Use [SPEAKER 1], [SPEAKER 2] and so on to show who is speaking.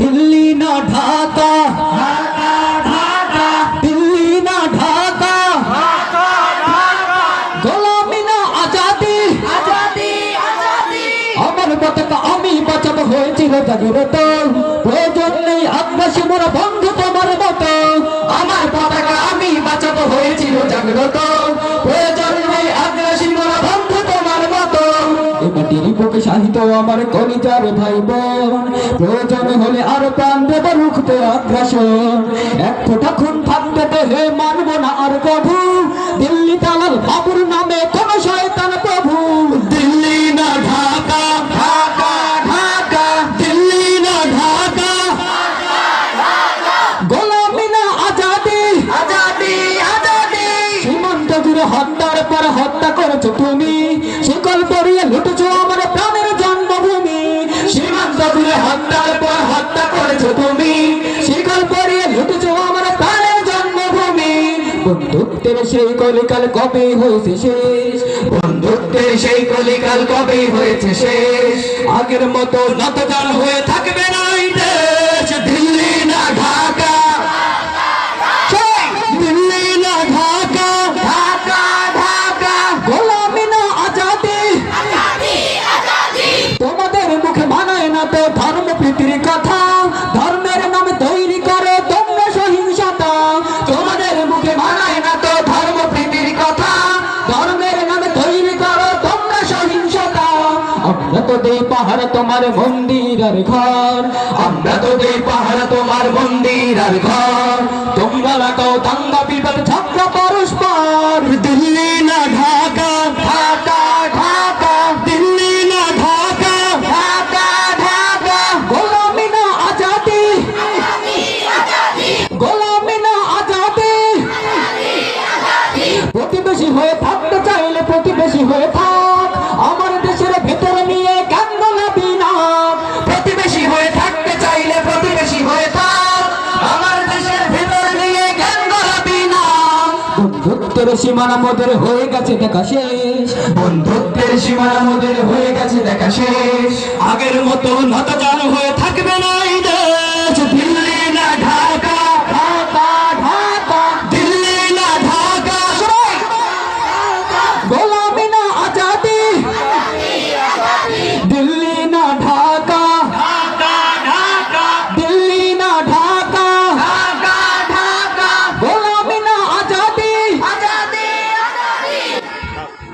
[SPEAKER 1] দিল্লি না ঢাকা আমি বাঁচাবো হয়েছিল জাগ্রত প্রয়োজন নেই আগ্রাসী মোরা বন্ধু বুকে সাহিত্য আমার কলিজার ভাই বোন প্রয়োজন হলে আর প্রাণ দেব রুখতে আগ্রাসন। এক ফোঁটা খুন থাকতে দেহে মানব না আর প্রভু। দিল্লি দালাল বাবুর নামে কোন শয়তান প্রভু। দিল্লি না ঢাকা ঢাকা ঢাকা। দিল্লি না ঢাকা গোলামি না আজাদি। আজাদি আজাদি। সীমান্ত জুড়ে হত্যার পর হত্যা করেছ তুমি। শিকল পরিয়ে লুটেছো বন্ধুত্বের সেই কলিকাল কবে হয়েছে শেষ? বন্ধুত্বের সেই কলিকাল কবে হয়েছে শেষ? আগের মতো নতজান হয়ে থাকবে না দিল্লি না ঢাকা। দিল্লি না ঢাকা। ঢাকা ঢাকা। গোলামি না আজাদি। তোমাদের মুখে মানায় না তো ধর্ম আমরা তো দেই পাহাড় তোমার মন্দির আর ঘর। আমরা তো দেই পাহাড় তোমার মন্দির আর ঘর। তোমরা লাগাও দাঙ্গা বিবাদ ঝগড়া পরস্পর। দিল্লি না ঢাকা ঢাকা ঢাকা। দিল্লি না ঢাকা ঢাকা ঢাকা। গোলামি না আজাদি। গোলামি না আজাদি। প্রতিবেশী হয়ে থাকতে চাইলে প্রতিবেশী হয়ে থাক। বন্ধুত্বের সীমানা মোদের হয়ে গেছে দেখা শেষ। বন্ধুত্বের সীমানা মোদের হয়ে গেছে দেখা শেষ। আগের মতো নতজান হয়ে থাকবে